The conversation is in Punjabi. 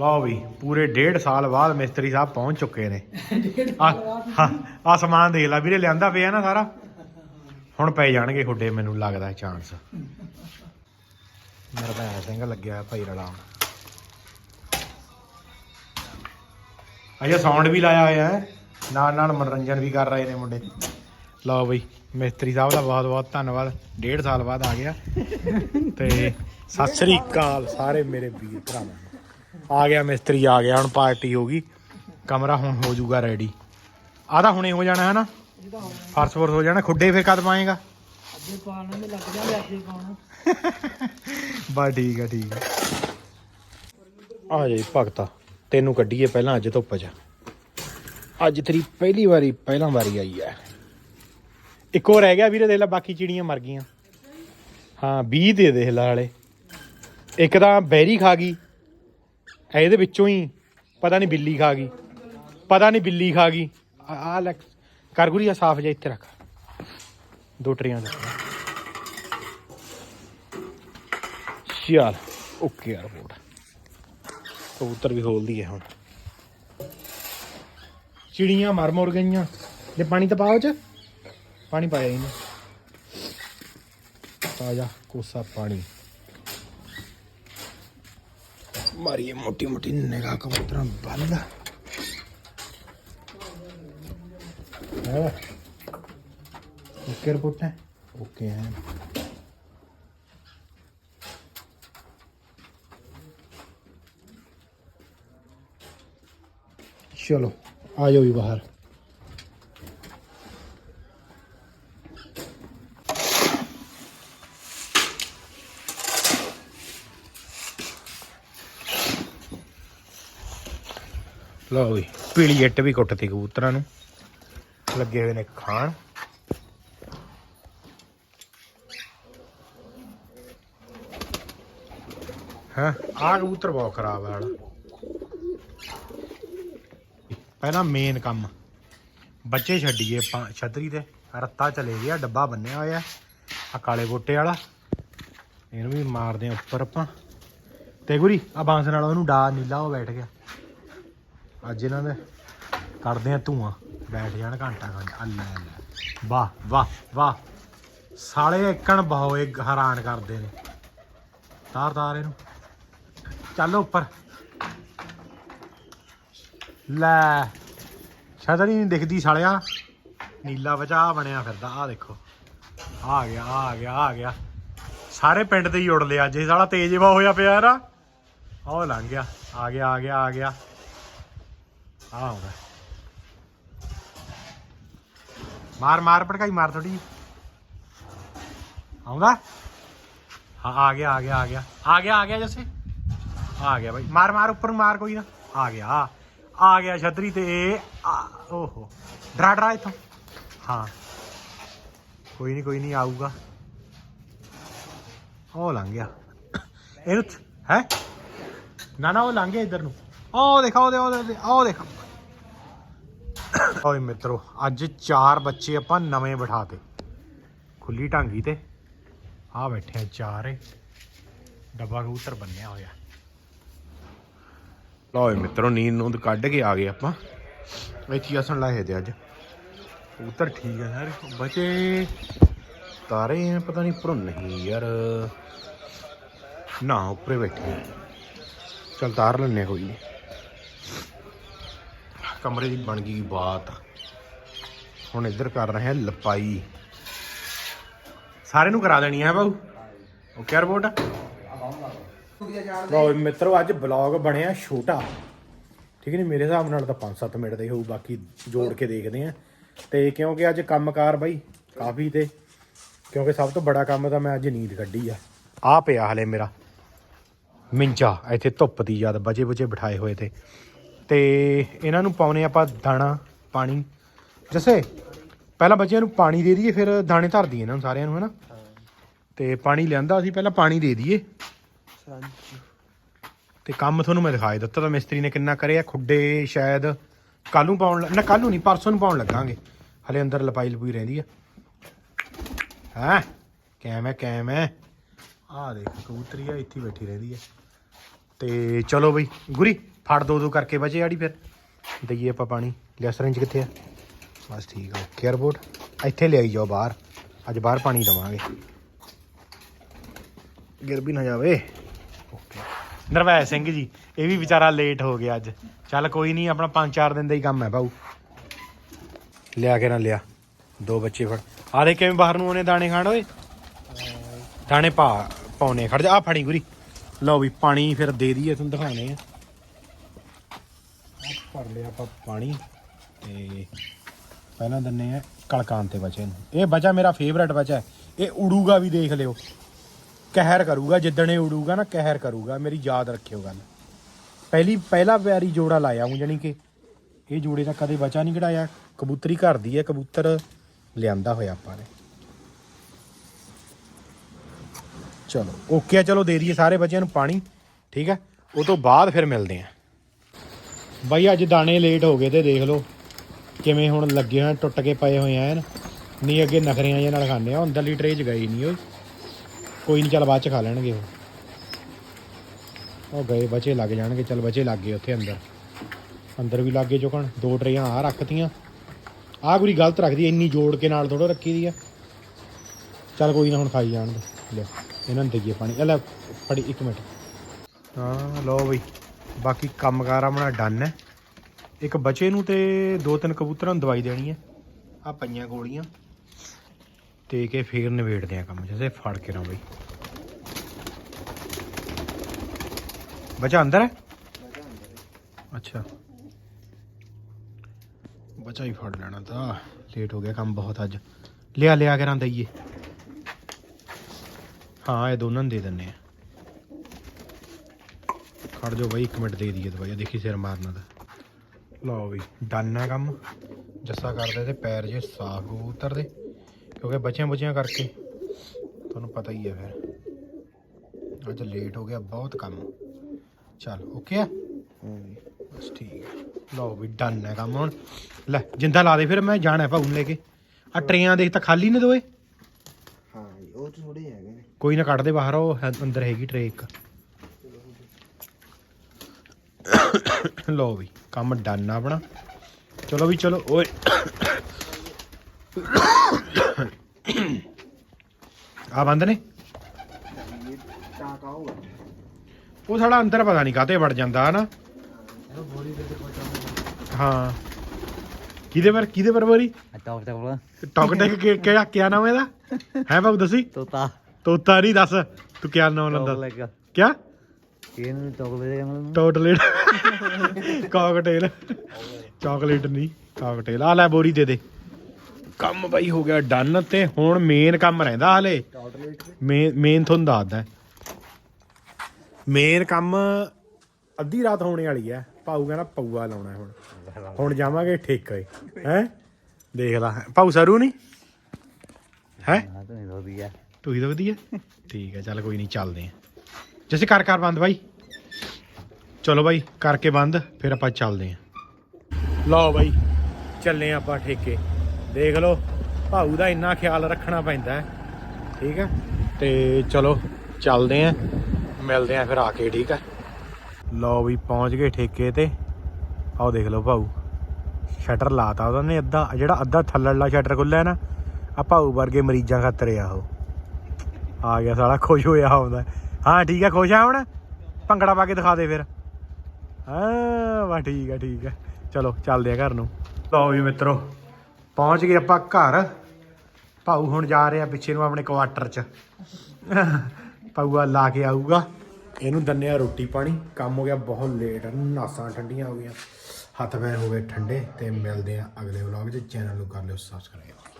ਲਓ ਵੀ, ਪੂਰੇ ਡੇਢ ਸਾਲ ਬਾਅਦ ਮਿਸਤਰੀ ਸਾਹਿਬ ਪਹੁੰਚ ਚੁੱਕੇ ਨੇ। ਆ ਆ ਸਮਾਨ ਦੇਖ ਲੈ ਵੀਰੇ, ਲਿਆਂਦਾ ਪਿਆ ਨਾ ਸਾਰਾ। ਹੁਣ ਪੈ ਜਾਣਗੇ ਖੁੱਡੇ ਮੈਨੂੰ ਲੱਗਦਾ ਚਾਂਸ ਮੇਰਾ ਸਿੰਘ ਲੱਗਿਆ ਹੋਇਆ ਭਾਈ ਰਲਾਉਣ ਅਜਾ ਸਾਊਂਡ ਵੀ ਲਾਇਆ ਹੋਇਆ ਹੈ। ਨਾਲ ਨਾਲ ਮਨੋਰੰਜਨ ਵੀ ਕਰ ਰਹੇ ਨੇ ਮੁੰਡੇ। ਲਓ ਬਈ, ਮਿਸਤਰੀ ਸਾਹਿਬ ਦਾ ਬਹੁਤ ਬਹੁਤ ਧੰਨਵਾਦ। ਡੇਢ ਸਾਲ ਬਾਅਦ ਆ ਗਿਆ। ਤੇ ਸਤਿ ਸ੍ਰੀ ਅਕਾਲ ਸਾਰੇ ਮੇਰੇ ਵੀਰ ਭਰਾਵਾਂ ਨੂੰ। ਆ ਗਿਆ ਮਿਸਤਰੀ, ਆ ਗਿਆ, ਹੁਣ ਪਾਰਟੀ ਹੋ ਗਈ। ਕਮਰਾ ਹੁਣ ਹੋ ਜਾਊਗਾ ਰੈਡੀ ਆਦਾ ਹੁਣੇ ਹੋ ਜਾਣਾ ਹੈ ਨਾ ਫਰਸ਼ ਫੁਰਸ਼ ਹੋ ਜਾਣਾ, ਖੁੱਡੇ ਫਿਰ ਕਦ ਪਾਏਗਾ? ਅੱਗੇ ਪਾਣਾ ਤੇ ਲੱਗ ਜਾਵੇ ਅੱਗੇ ਪਾਉਣਾ ਬਸ ਠੀਕ ਆ ਠੀਕ ਆ। ਆ ਜਾਈ ਭਗਤਾ, ਤੈਨੂੰ ਕੱਢੀਏ ਪਹਿਲਾਂ ਅੱਜ ਧੁੱਪ 'ਚ। ਅੱਜ ਤੇਰੀ ਪਹਿਲੀ ਵਾਰੀ, ਪਹਿਲਾਂ ਵਾਰੀ ਆਈ ਐ। ਇੱਕ ਹੋਰ ਰਹਿ ਗਿਆ ਵੀਰੇ, ਦੇਖ ਲੈ, ਬਾਕੀ ਚਿੜੀਆਂ ਮਰ ਗਈਆਂ। ਹਾਂ 20 ਦੇ ਦੇਖ ਲੈ ਵਾਲੇ। ਇੱਕ ਤਾਂ ਬੈਰੀ ਖਾ ਗਈ। ਇਹਦੇ ਵਿੱਚੋਂ ਹੀ ਪਤਾ ਨਹੀਂ ਬਿੱਲੀ ਖਾ ਗਈ, ਪਤਾ ਨਹੀਂ ਬਿੱਲੀ ਖਾ ਗਈ। ਆ ਲੈ ਕਰਗੁਰੀ ਆ ਸਾਫ਼ ਜਿਹਾ ਇੱਥੇ ਰੱਖ। ਦੋ ਟਰੀਆਂ ਦਾ। ਚੱਲ ਓਕੇ ਯਾਰ ਰਿਪੋਰਟ ਕਬੂਤਰ ਵੀ ਖੋਲਦੀ ਹੈ ਹੁਣ। ਚਿੜੀਆਂ ਮਰ ਮੁਰ ਗਈਆਂ। ਜੇ ਪਾਣੀ ਤਾਂ ਪਾਓ ਚ। ਪਾਣੀ ਪਾਇਆ ਇਹਨੇ। ਪਾ ਜਾ, ਕੋਸਾ ਪਾਣੀ। ਮਾਰੀਏ ਮੋਟੀ ਮੋਟੀ ਨਿਗਾਹ ਕਬੂਤਰਾਂ ਬੱਲ ਹੈ ਓਕੇ ਰਿਪੋਰਟ ਹੈ। ਓਕੇ ਚਲੋ, ਆ ਜਾਓ ਵੀ ਬਾਹਰ। ਲਓ ਵੀ, ਪੀਲੀ ਇੱਟ ਵੀ ਕੁੱਟਤੀ ਕਬੂਤਰਾਂ ਨੂੰ। ਲੱਗੇ ਹੋਏ ਨੇ ਖਾਣ। ਹਾਂ? ਆ ਕਬੂਤਰ ਬਹੁਤ ਖਰਾਬ ਹੈ ਪਹਿਲਾਂ ਮੇਨ ਕੰਮ, ਬੱਚੇ ਛੱਡੀਏ ਆਪਾਂ ਛਤਰੀ ਤੇ। ਰੱਤਾ ਚਲੇ ਗਿਆ, ਡੱਬਾ ਬੰਨਿਆ ਹੋਇਆ। ਆ ਕਾਲੇ ਗੋਟੇ ਵਾਲਾ। ਇਹਨੂੰ ਵੀ ਮਾਰਦੇ ਆ ਉੱਪਰ ਆਪਾਂ। ਤੇ ਗੁਰੀ ਆ ਬਾਂਸ ਨਾਲ ਉਹਨੂੰ ਡਾ ਨੀਲਾ ਉਹ ਬੈਠ ਗਿਆ। ਅੱਜ ਇਹਨਾਂ ਨੇ ਕੱਢਦੇ ਆ ਧੂਆਂ। ਬੈਠ ਜਾਣ ਘੰਟਾ ਘੰਟਾ ਅੱਲਾ ਅੱਲਾ। ਵਾਹ ਵਾਹ ਵਾਹ। ਸਾਲੇ ਇੱਕਣ ਬਹੁਏ ਹੈਰਾਨ ਕਰਦੇ ਨੇ। ਤਾਰ ਤਾਰ ਇਹਨੂੰ। ਚੱਲ ਉੱਪਰ। ਲੈ। ਛਤਰੀ ਨਹੀਂ ਦਿਖਦੀ ਸਾਲਿਆ। ਨੀਲਾ ਬਚਾ ਬਣਿਆ ਫਿਰਦਾ। ਆ ਦੇਖੋ। ਆ ਗਿਆ ਆ ਗਿਆ ਆ ਗਿਆ। ਸਾਰੇ ਪਿੰਡ ਤੇ ਹੀ ਉੜ ਲਿਆ ਅੱਜ ਇਹ ਸਾਲਾ ਤੇਜ਼ ਵਾ ਹੋਇਆ ਪਿਆ ਯਾਰ ਉਹ ਲੰਘ ਗਿਆ। ਆ ਗਿਆ ਆ ਗਿਆ ਆ ਗਿਆ। ਆ ਆਉਂਦਾ ਮਾਰ ਮਾਰ, ਭੜਕਾਈ ਮਾਰ ਥੋੜੀ ਆਉਂਦਾ? ਹਾਂ, ਆ ਗਿਆ ਆ ਗਿਆ ਆ ਗਿਆ। ਆ ਗਿਆ ਆ ਗਿਆ ਜੱਸੇ। ਆ ਗਿਆ ਬਾਈ। ਮਾਰ ਮਾਰ, ਉੱਪਰ ਮਾਰ ਕੋਈ ਨਾ। ਆ ਗਿਆ ਆ। ਗਿਆ ਛਤਰੀ ਤੇ ਓਹੋ। ਡਰਾ ਡਰਾ ਇਥੋਂ। ਹਾਂ। ਕੋਈ ਨਹੀਂ ਕੋਈ ਨਹੀਂ ਆਊਗਾ। ਉਹ ਲੰਘ ਗਿਆ। ਇਹਨੂੰ ਹੈ? ਨਾ ਨਾ, ਉਹ ਲੰਘ ਗਿਆ ਇੱਧਰ ਨੂੰ। ਉਹ ਦੇਖਾ ਉਹਦੇ ਉਹਦੇ ਉਹ ਦੇਖਾ। ਓਏ ਮਿੱਤਰੋ, ਅੱਜ ਚਾਰ ਬੱਚੇ ਆਪਾਂ ਨਵੇਂ ਬਿਠਾਤੇ। ਖੁੱਲੀ ਢਾਂਗੀ ਤੇ। ਆ ਬੈਠੇ ਆ ਚਾਰ। ਡੱਬਾ ਕਬੂਤਰ ਬੰਨਿਆ ਹੋਇਆ। ਲਓ ਮਿੱਤਰੋ, ਨੀਂਦ ਨੂੰ ਕੱਢ ਕੇ ਆ ਗਏ ਆਪਾਂ। ਇੱਥੇ ਅਸਣ ਲਾਏ ਤੇ ਅੱਜ। ਕਬੂਤਰ ਠੀਕ ਹੈ ਯਾਰ ਬਚੇ ਤਾਰੇ ਆ, ਪਤਾ ਨਹੀਂ ਉੱਪਰੋਂ ਨਹੀਂ ਯਾਰ। ਨਾ, ਉੱਪਰੇ ਬੈਠੇ ਆ। ਚਲ ਤਾਰ ਲੈਣੇ ਕੋਈ ਨਹੀਂ ਕਮਰੇ ਦੀ ਬਣ ਗਈ ਬਾਤ। ਹੁਣ ਇੱਧਰ ਕਰ ਰਹੇ ਆ ਲਪਾਈ। ਸਾਰੇ ਨੂੰ ਕਰਾ ਦੇਣੀ ਹੈ ਬਾਊ। ਓਕੇ ਰਿਪੋਰਟ ਲਓ ਮਿੱਤਰੋ, ਅੱਜ ਬਲੌਗ ਬਣਿਆ ਛੋਟਾ। ਠੀਕ ਨਹੀਂ ਮੇਰੇ ਹਿਸਾਬ ਨਾਲ ਤਾਂ 5-7 ਮਿੰਟ ਦਾ ਹੀ ਹੋਊ, ਬਾਕੀ ਜੋੜ ਕੇ ਦੇਖਦੇ ਆ ਤੇ ਕਿਉਂਕਿ ਅੱਜ ਕੰਮਕਾਰ ਬਾਈ, ਕਾਫੀ ਤੇ। ਕਿਉਂਕਿ ਸਭ ਤੋਂ ਬੜਾ ਕੰਮ ਤਾਂ ਮੈਂ ਅੱਜ ਨੀਂਦ ਕੱਢੀ ਆ। ਆ ਪਿਆ ਹਲੇ ਮੇਰਾ। ਮਿੰਚਾ, ਇੱਥੇ ਧੁੱਪ ਦੀ ਜਦ ਬਜੇ ਬਜੇ ਬਿਠਾਏ ਹੋਏ ਤੇ। ਤੇ ਇਹਨਾਂ ਨੂੰ ਪਾਉਨੇ ਆਪਾਂ ਦਾਣਾ ਪਾਣੀ। ਜੱਸੇ ਪਹਿਲਾਂ ਬੱਚਿਆਂ ਨੂੰ ਪਾਣੀ ਦੇ ਦਈਏ ਫਿਰ ਦਾਣੇ ਧਰ ਦਈਏ ਇਹਨਾਂ ਨੂੰ ਸਾਰਿਆਂ ਨੂੰ ਹਨਾ? ਤੇ ਪਾਣੀ ਲਿਆਂਦਾ ਅਸੀਂ ਪਹਿਲਾਂ ਪਾਣੀ ਦੇ ਦਈਏ। ਤੇ ਕੰਮ ਤੁਹਾਨੂੰ ਮੈਂ ਦਿਖਾਈ ਦਿੱਤਾ ਤਾਂ ਮਿਸਤਰੀ ਨੇ ਕਿੰਨਾ ਕਰਿਆ ਖੁੱਡੇ ਸ਼ਾਇਦ ਕੱਲ ਨੂੰ ਪਾਉਣ ਨਾ ਕੱਲ ਨੂੰ ਨਹੀਂ ਪਰਸੋਂ ਨੂੰ ਪਾਉਣ ਲੱਗਾਂਗੇ। ਹਲੇ ਅੰਦਰ ਲਪਾਈ ਲਪੂਈ ਰਹਿੰਦੀ ਆ। ਹੈ? ਕੈਮ ਹੈ ਕੈਮ ਹੈ। ਆ ਦੇਖ ਕਬੂਤਰੀ ਆ ਇੱਥੇ ਬੈਠੀ ਰਹਿੰਦੀ ਹੈ ਤੇ ਚਲੋ ਬਈ ਗੁਰੀ। ਫੜ ਦੋ ਦੋ ਕਰਕੇ ਬਚੇ ਆੜੀ ਫਿਰ। ਦਈਏ ਆਪਾਂ ਪਾਣੀ। ਲਿਆ ਸਰੰਜ ਕਿੱਥੇ ਆ? ਬਸ ਠੀਕ ਆ, ਓਕੇ ਰਿਪੋਰਟ। ਇੱਥੇ ਲਿਆਈ ਜਾਓ ਬਾਹਰ। ਅੱਜ ਬਾਹਰ ਪਾਣੀ ਦਵਾਂਗੇ। ਗਿਰ ਵੀ ਨਾ ਜਾਵੇ। ਓਕੇ। ਨਰਵੈਸ ਸਿੰਘ ਜੀ, ਇਹ ਵੀ ਵਿਚਾਰਾ ਲੇਟ ਹੋ ਗਿਆ ਅੱਜ। ਚੱਲ ਕੋਈ ਨਹੀਂ, ਆਪਣਾ 5-4 ਦਿਨ ਦਾ ਹੀ ਕੰਮ ਹੈ ਭਾਊ। ਲਿਆ ਕੇ ਨਾ ਲਿਆ। ਦੋ ਬੱਚੇ ਫੜ। ਆ ਦੇ ਕਿਵੇਂ ਬਾਹਰ ਨੂੰ ਉਹਨੇ ਦਾਣੇ ਖਾਣ ਓਏ। ਦਾਣੇ ਪਾ, ਪਾਉਣੇ ਖੜ ਜਾ ਆ ਫੜੀ ਗੁਰੀ। ਲਓ ਵੀ, ਪਾਣੀ ਫਿਰ ਦੇ ਦਈਏ, ਤੁਹਾਨੂੰ ਦਿਖਾਣੇ ਆ। ਭਰ ਲਿਆ ਆਪਾਂ ਪਾਣੀ ਤੇ ਪਹਿਲਾਂ ਦਿੰਨੇ ਆ ਕਲਕਾਨ ਤੇ ਬਚੇ ਨੂੰ। ਇਹ ਬਚਾ ਮੇਰਾ ਫੇਵਰੇਟ ਬਚਾ ਹੈ। ਇਹ ਉੜੂਗਾ ਵੀ ਦੇਖ ਲਿਓ। ਕਹਿਰ ਕਰੂਗਾ, ਜਿੱਦਣ ਇਹ ਉੜੂਗਾ ਨਾ ਕਹਿਰ ਕਰੂਗਾ। ਮੇਰੀ ਯਾਦ ਰੱਖਿਓ ਗੱਲ। ਪਹਿਲੀ, ਪਹਿਲਾ ਵਾਰੀ ਜੋੜਾ ਲਾਇਆ ਹੂੰ ਜਾਨੀ ਕਿ ਇਹ ਜੋੜੇ ਦਾ ਕਦੇ ਬਚਾ ਨਹੀਂ ਕਢਾਇਆ। ਕਬੂਤਰੀ ਘਰ ਦੀ ਹੈ, ਕਬੂਤਰ ਲਿਆਂਦਾ ਹੋਇਆ ਆਪਾਂ ਨੇ। ਚਲੋ, ਓਕੇ ਆ, ਚਲੋ ਦੇ ਦਈਏ ਸਾਰੇ ਬੱਚਿਆਂ ਨੂੰ ਪਾਣੀ। ਠੀਕ ਹੈ? ਉਹ ਤੋਂ ਬਾਅਦ ਫਿਰ ਮਿਲਦੇ ਆ ਬਾਈ, ਅੱਜ ਦਾਣੇ ਲੇਟ ਹੋ ਗਏ ਤੇ ਦੇਖ ਲਓ ਕਿਵੇਂ ਹੁਣ ਲੱਗੇ ਹੋਏ ਟੁੱਟ ਕੇ ਪਏ ਹੋਏ ਆ ਨਹੀਂ, ਅੱਗੇ ਨਖਰਿਆਂ ਜਿਹੇ ਨਾਲ ਖਾਂਦੇ ਆ ਅੰਦਰਲੀ ਟਰੇ 'ਚ ਗਈ ਨਹੀਂ ਉਹ ਕੋਈ ਨਹੀਂ, ਚੱਲ ਬਾਅਦ ਚ ਖਾ ਲੈਣਗੇ ਉਹ। ਉਹ ਗਏ, ਬਚੇ ਲੱਗ ਜਾਣਗੇ, ਚੱਲ ਬਚੇ ਲੱਗ ਗਏ ਉੱਥੇ ਅੰਦਰ। ਅੰਦਰ ਵੀ ਲੱਗੇ ਚੁਕਣ, ਦੋ ਟਰੇਆਂ ਆ ਰੱਖਤੀਆਂ। ਆਹ ਕੋਈ ਗਲਤ ਰੱਖਦੀ, ਇੰਨੀ ਜੋੜ ਕੇ ਨਾਲ ਥੋੜਾ ਰੱਖੀ ਦੀ ਆ। ਚੱਲ ਕੋਈ ਨਾ, ਹੁਣ ਖਾਈ ਜਾਣ ਦੇ। ਲੈ, ਇਹਨਾਂ ਨੂੰ ਦੇਈਏ ਪਾਣੀ। ਇਹ ਲੈ, ਫੜੀ ਇੱਕ ਮਿੰਟ। ਹਾਂ ਲਓ ਬਈ। ਬਾਕੀ ਕੰਮਕਾਰ ਆਪਣਾ ਡਨ ਹੈ। ਇੱਕ ਬੱਚੇ ਨੂੰ ਤੇ ਦੋ ਤਿੰਨ ਕਬੂਤਰਾਂ ਨੂੰ ਦਵਾਈ ਦੇਣੀ ਹੈ। ਆ ਪਈਆਂ ਗੋਲੀਆਂ। ਤੇ ਕੇ ਫੇਰ ਨਿਬੇੜਦੇ ਆ ਕੰਮ ਜਿਵੇਂ ਫੜ ਕੇ ਨਾ ਬਈ। ਬੱਚਾ ਅੰਦਰ ਹੈ? ਅੱਛਾ। ਬੱਚਾ ਹੀ ਫੜ ਲੈਣਾ ਤਾਂ। ਲੇਟ ਹੋ ਗਿਆ ਕੰਮ ਬਹੁਤ ਅੱਜ। ਲਿਆ ਲਿਆ ਕੇ ਰਾਂ ਦਈਏ। ਹਾਂ, ਇਹ ਦੋਨਾਂ ਨੂੰ ਦੇ ਦਿੰਨੇ ਆ ਖੜ ਜਾਓ ਬਾਈ 1 ਮਿੰਟ ਦੇ ਦਈਏ ਦਵਾਈ ਦੇਖੀ ਸਿਰ ਮਾਰਨਾ ਦਾ ਲਓ ਵੀ ਡਨ ਹੈ ਕੰਮ। ਜੱਸਾ ਕਰਦੇ ਤੇ ਪੈਰ ਜੇ ਸਾਫ਼ ਕਬੂਤਰ ਦੇ ਕਿਉਂਕਿ ਬੱਚਿਆਂ ਬੱਚਿਆਂ ਕਰਕੇ। ਤੁਹਾਨੂੰ ਪਤਾ ਹੀ ਹੈ ਫਿਰ। ਅੱਜ ਲੇਟ ਹੋ ਗਿਆ ਬਹੁਤ ਕੰਮ। ਚੱਲ ਓਕੇ ਆ? ਬਸ ਠੀਕ ਹੈ। ਲਓ ਵੀ ਡਨ ਹੈ ਕੰਮ ਹੁਣ। ਲੈ ਜਿੰਦਾ ਲਾ ਦੇ ਫਿਰ ਮੈਂ ਜਾਣਾ ਭਾਉ ਲੈ ਕੇ। ਆ ਟਰੇਆਂ ਦੇਖ ਤਾਂ ਖਾਲੀ ਨੇ ਦੋਏ। ਹਾਂ ਉਹ ਥੋੜੇ ਹੈਗੇ ਨੇ। ਕੋਈ ਨਾ ਕੱਢ ਦੇ ਬਾਹਰ ਉਹ ਅੰਦਰ ਹੈਗੀ ਟਰੇ ਇੱਕ। ਲਓ ਵੀ ਕੰਮ ਡਨ ਆਪਣਾ। ਚਲੋ ਵੀ ਚਲੋ ਓਏ। ਆ ਬੰਦ ਨੇ? ਟਾਕਾ ਉਹ ਸਾਡਾ ਅੰਦਰ ਪਤਾ ਨਹੀਂ ਕਾਤੇ ਵੜ ਜਾਂਦਾ ਹਨਾ? ਦੇ ਹਾਂ। ਕਿਹਦੇ ਪਰ ਕਿਹਦੇ ਪਰ ਬੋਰੀ ਟੌਕ ਟੌਕ ਟੌਕ ਟੈਕ ਕਿ- ਕਿਹੜਾ ਕਿਆ ਨਾਮ ਇਹਦਾ? ਹੈ ਬਾਬੂ ਦੱਸੀ? ਤੋਤਾ। ਤੋਤਾ ਨਹੀਂ ਦੱਸ। ਤੂੰ ਕਿਆ ਨਾਮ ਲੰਦਾ ਕਿਆ? ਇਹਨੂੰ ਚੋਕਲੇਟ ਕਹਿੰਦੇ ਟੋਟਲੇਟ ਕਾਕਟੇਲ। ਚਾਕਲੇਟ ਨਹੀਂ ਕਾਕਟੇਲ। ਆ ਲੈ ਬੋਰੀ ਦੇ ਦੇ। ਕੰਮ ਬਾਈ ਹੋ ਗਿਆ ਡਨ ਤੇ ਹੁਣ ਮੇਨ ਕੰਮ ਰਹਿੰਦਾ ਹਲੇ। ਮੇਨ ਮੇਨ ਤੁਹਾਨੂੰ ਦੱਸਦਾ ਮੇਨ ਕੰਮ ਅੱਧੀ ਰਾਤ ਹੋਣੇ ਵਾਲੀ ਹੈ ਪਾਉ ਕਹਿੰਦਾ ਪਊਆ ਲਾਉਣਾ ਹੁਣ। ਹੁਣ ਜਾਵਾਂਗੇ ਠੇਕੇ। ਹੈ? ਦੇਖ ਲਾ। ਪਾਉ ਸਰੂ ਨਹੀਂ? ਹੈ? ਹਾਂ ਤਾਂ ਤੁਸੀਂ ਤਾਂ ਵਧੀਆ ਠੀਕ ਹੈ ਚੱਲ ਕੋਈ ਨਹੀਂ ਚੱਲਦੇ ਆ। ਜੈਸੇ ਕਰ ਕਰ ਬੰਦ ਬਾਈ। ਚਲੋ ਬਾਈ, ਕਰਕੇ ਬੰਦ, ਫਿਰ ਆਪਾਂ ਚੱਲਦੇ ਆ ਲਓ ਬਾਈ, ਚੱਲੇ ਆਂ ਆਪਾਂ ਠੇਕੇ। ਦੇਖ ਲਓ, ਭਾਊ ਦਾ ਇੰਨਾ ਖਿਆਲ ਰੱਖਣਾ ਪੈਂਦਾ ਹੈ। ਠੀਕ ਹੈ? ਤੇ ਚਲੋ, ਚੱਲਦੇ ਆ ਮਿਲਦੇ ਆ ਫਿਰ ਆ ਕੇ, ਠੀਕ ਹੈ? ਲਓ ਵੀ ਪਹੁੰਚ ਗਏ ਠੇਕੇ ਤੇ। ਆਓ ਦੇਖ ਲਓ ਭਾਊ, ਸ਼ਟਰ ਲਾਤਾ ਉਹਨਾਂ ਨੇ ਅੱਧਾ, ਜਿਹੜਾ ਅੱਧਾ ਥੱਲੜਲਾ ਸ਼ਟਰ ਖੁੱਲਿਆ ਨਾ ਆ ਭਾਊ ਵਰਗੇ ਮਰੀਜ਼ਾਂ ਖਾਤਰ ਆ ਉਹ। ਆ ਗਿਆ ਸਾਲਾ, ਖੁਸ਼ ਹੋਇਆ ਆਉਂਦਾ ਹਾਂ, ਠੀਕ ਹੈ, ਖੁਸ਼ ਆ ਹੁਣ? ਭੰਗੜਾ ਪਾ ਕੇ ਦਿਖਾ ਦੇ ਫਿਰ। ਹਾਂ ਵਾ ਠੀਕ ਹੈ ਠੀਕ ਹੈ ਚਲੋ, ਚੱਲਦੇ ਆ ਘਰ ਨੂੰ। ਲਓ ਵੀ ਮਿੱਤਰੋ, ਪਹੁੰਚ ਗਏ ਆਪਾਂ ਘਰ। ਭਾਊ ਹੁਣ ਜਾ ਰਿਹਾ ਪਿੱਛੇ ਨੂੰ ਆਪਣੇ ਕੁਆਟਰ 'ਚ। ਪਾਊਆ ਲਾ ਕੇ ਆਊਗਾ। ਇਹਨੂੰ ਦੰਨੇ ਆ ਰੋਟੀ ਪਾਣੀ। ਕੰਮ ਹੋ ਗਿਆ, ਬਹੁਤ ਲੇਟ ਨਾਸਾਂ ਠੰਡੀਆਂ ਹੋ ਗਈਆਂ। ਹੱਥ ਪੈਰ ਹੋ ਗਏ ਠੰਡੇ ਤੇ ਮਿਲਦੇ ਆ ਅਗਲੇ ਵਲੌਗ 'ਚ। ਚੈਨਲ ਨੂੰ ਕਰ ਲਿਓ ਸਬਸਕ੍ਰਾਈਬ